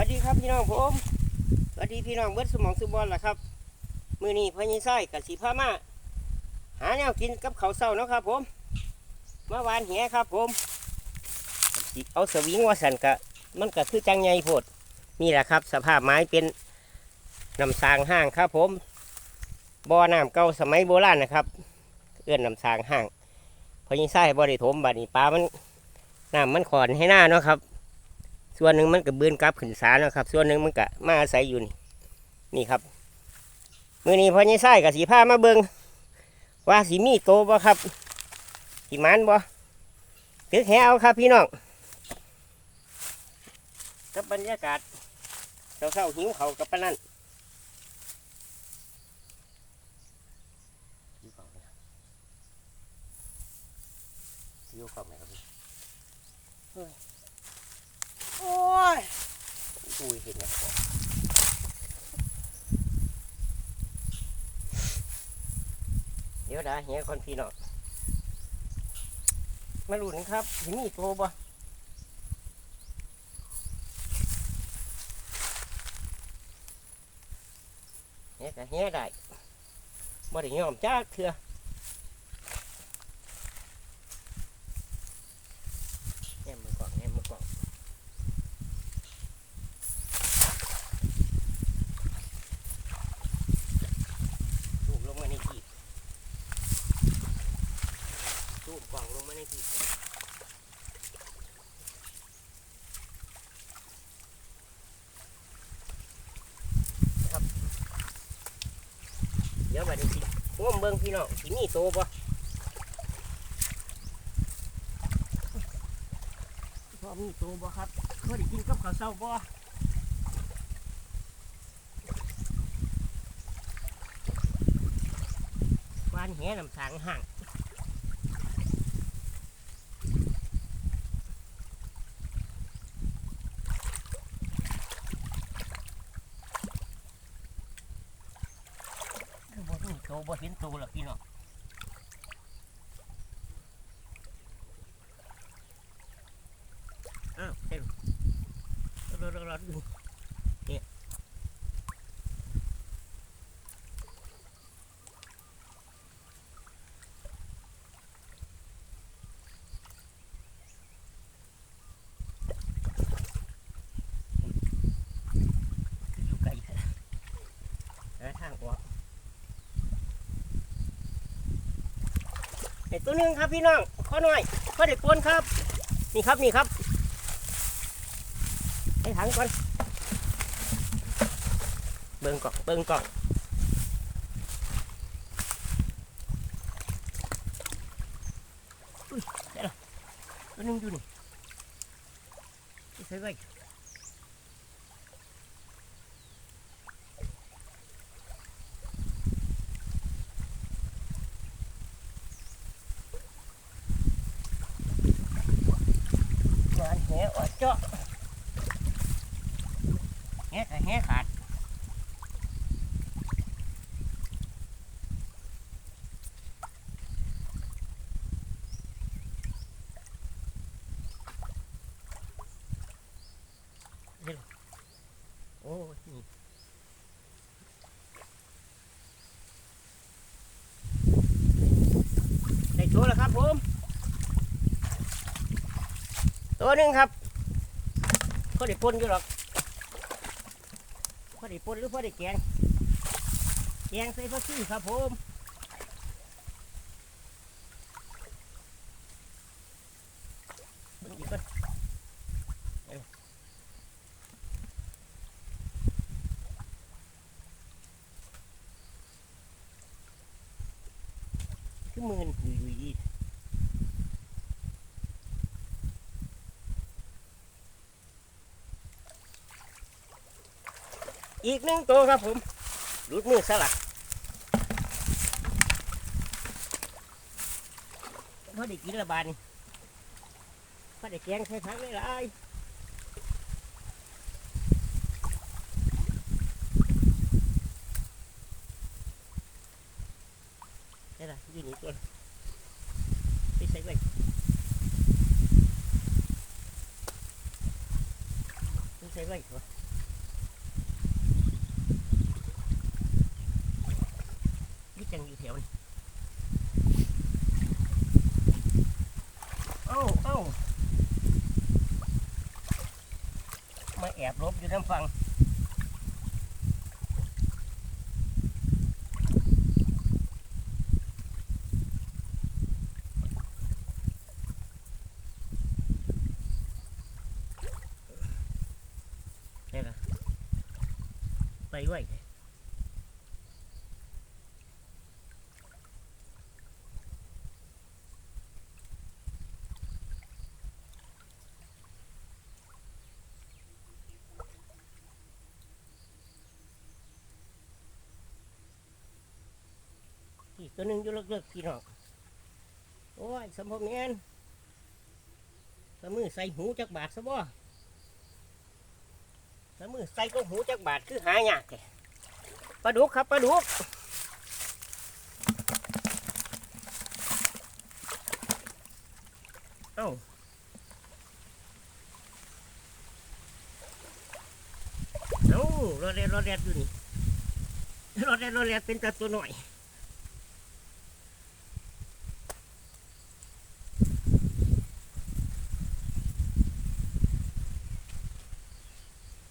วัสดีครับพี่น้องผมสวัสดีพี่น้องเบิร์ดสมองสุบอลล่ะครับ มือนี้พญไส้กับสีผ้ามาหาแนวกินกับเขาเศร้าเนาะครับ ผมเมาวานแหครับผม เอาสวิงวาสันกะมันก็คือจังไงโพดนี่แหละครับ สภาพไม้เป็นน้ำสางห้างครับ ผมบ่อน้ำเก่าสมัยโบราณนะครับ เอื้อนน้ำสางห้างพญไส้บ่ได้ถมบัดนี้ปลามันน้ำมันขอนให้หน้าเนาะครับ ส่วนหนึ่งมันก็บืนกลับขึ้นศาลนะครับ ส่วนหนึ่งมันก็มาอาศัยอยู่นี่นี่ครับมือนี้พอใหญ่ไส้กับสีผ้ามาเบิงว่าสีมีโตบ่ครับสีมันบ่ถือแหเอาครับพี่น้องกับบรรยากาศเศร้าๆหิวเขากับปนนั่นหิวเขาไหมครับหิวเขาวไหมครับพี่ อุ้ยเห็นอย่างของเดี๋ยวดาเฮียคนพี่น้องมาลุ้นครับสิมีโตบ่เฮียก็เฮียได้บ่ได้ยอมจ้าเถื่อแง่มือกล่องแง่มือกล่อง สูบลงมาในที่สูบกล่องลงมาในที่ครับ เดี๋ยวมาดูสิง่มเบิ้งพี่น้องสิมีโตบ่พอมีโตบ่ครับพอได้กินกับข้าวเช้าบ่วานแหน้ำสางห่างบ่มีโต บ่เห็นโตหรอกพี่น้องอ้าวเต็มร้อนร้อนอยู่ไกลแท้หาทางออก ไอ้ตัวนึงครับพี่น้องข้อหน่อยข้อเด็กปนครับ นี่ครับนี่ครับให้ถังก่อน เบิ่งก่อนเบิ่งก่อนอุ้ยได้ละตัวนึงอยู่นี่ใส่ไว้ แหอดเจาะแหกับแหขาดเดี๋ยวโอ้ยนี่ได้ตัวแล้วครับผม ตัวหนึ่งครับพอได้ปนอยู่หรอกพอได้ปนหรือพอได้แกงแกงใส่ผักชีครับผมอีกก่อนคือมือนอยู่อยู่ดี อีกหนึ่งตัวครับผมรูดมือสลักพอได้กินละบาดนพอได้แกงใส่ผักหลายๆนี่ละอยู่นี่ตัวไปใส่ไว้ไปใส่ไว้ตัว จังอยู่แถวนี้เอ้าเอ้า มาแอบลบอยู่ทางฟังนี่ล่ะไปไว้ ตัวหนึ่งอยู่เลิกๆพี่น้องโอ้ยสมพแมนสมือใส่หูจักบาทซะบ่สมือใส่ก็หูจักบาทคือหายากแกปลาดุกครับปลาดุกเอ้าเอ้ารอเรียนรอเรียนอยู่นี่รอเรียนรอเรียนเป็นแต่ตัวหน่อย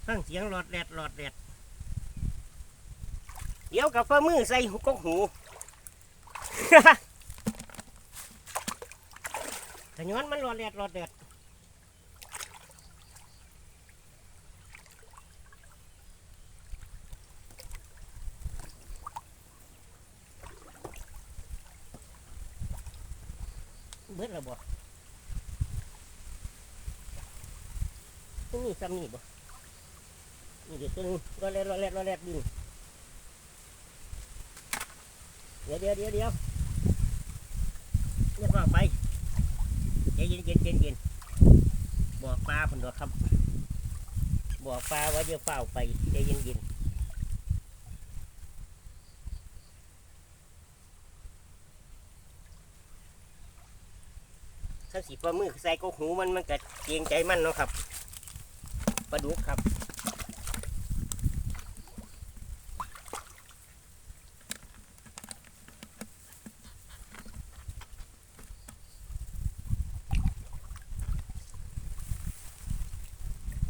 ฟังเสียงหลอดแดดหลอดแดดเดี๋ยวกับฝ่ามือใส่หูกกหูขย้อนมันหลอดแดดหลอดแดดเบิดและบ่นี่ซ้ำนี่บ่ นี่เดี๋ยวตัวนึงรอแลดรอแลดรอแลดดึงเดี๋ยวเดี๋ยวเดี๋ยวเดี๋ยวเรียกว่าไปเย็นเย็นเย็นเย็นบอกปลาผนดอกครับ บอกปลาว่าเดี๋ยวเฝ้าไปใจเย็นเย็นถ้าสีปลามือใส่ก็หูมันมันก็เกรงใจมันเนาะครับปลาดุกครับ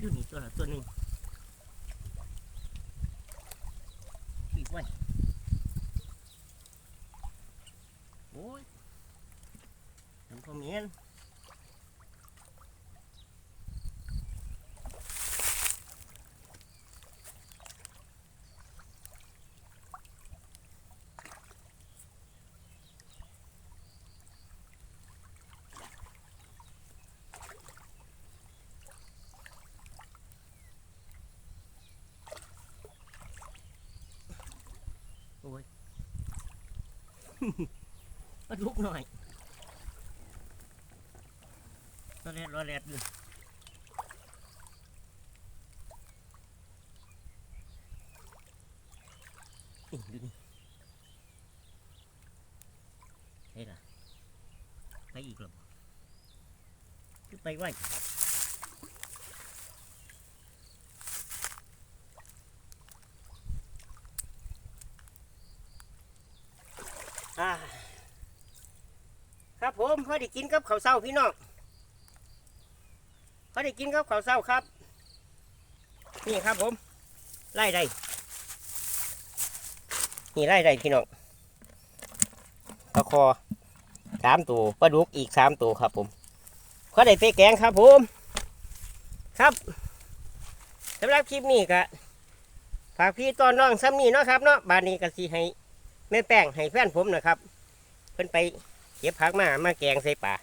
อยู่นี่ตัวละตัวหนึ่งปีกไว้โอ้ยทำพอเมียน ปลาดุกหน่อยรอแรดรอแรดอยู่ดูนี่เฮ้ยล่ะไปอีกหรอคือไปไหวอ่า ครับผมพอได้กินกับข้าวเช้าพี่น้องพอได้กินกับข้าวเช้าครับ นี่ครับผมไล่ได้นี่ไล่ได้พี่น้องปลาคอสามตัวปลาดุกอีกสามตัวครับผมพอได้ไปแกงครับผมครับสำหรับคลิปนี้ก็ฝากพี่ตอนน้องซ้ำนี่เนาะครับเนาะบานนี้ก็สิให้แม่แป้งให้แฟนผมนะครับ เพิ่นไป เก็บผักมามาแกงใส่ปลา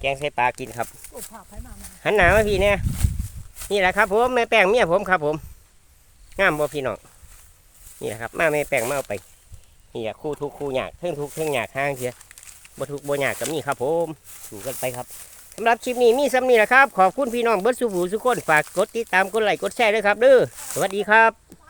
แกงใส่ปลากินครับโอ้ผักไปมามาหันหน้ามาพี่เนี่ยนี่แหละครับผมแม่แป้งเมียผมครับ ผมงามบ่พี่น้องนี่แหละครับมาแม่แป้งมาเอาไปนี่แหละคู่ทุกข์คู่ยากเทิงทุกข์เทิงยากห้างเชียบ่ทุกข์บ่ยากกับนี่ครับ ผมสู่กันไปครับสำหรับคลิปนี้มีซ้ำนี่แหละครับ ขอบคุณพี่น้องเบิร์ดสุบูสุกคนฝากกดติดตามกดไลค์กดแชร์ด้วยครับเด้อสวัสดีครับ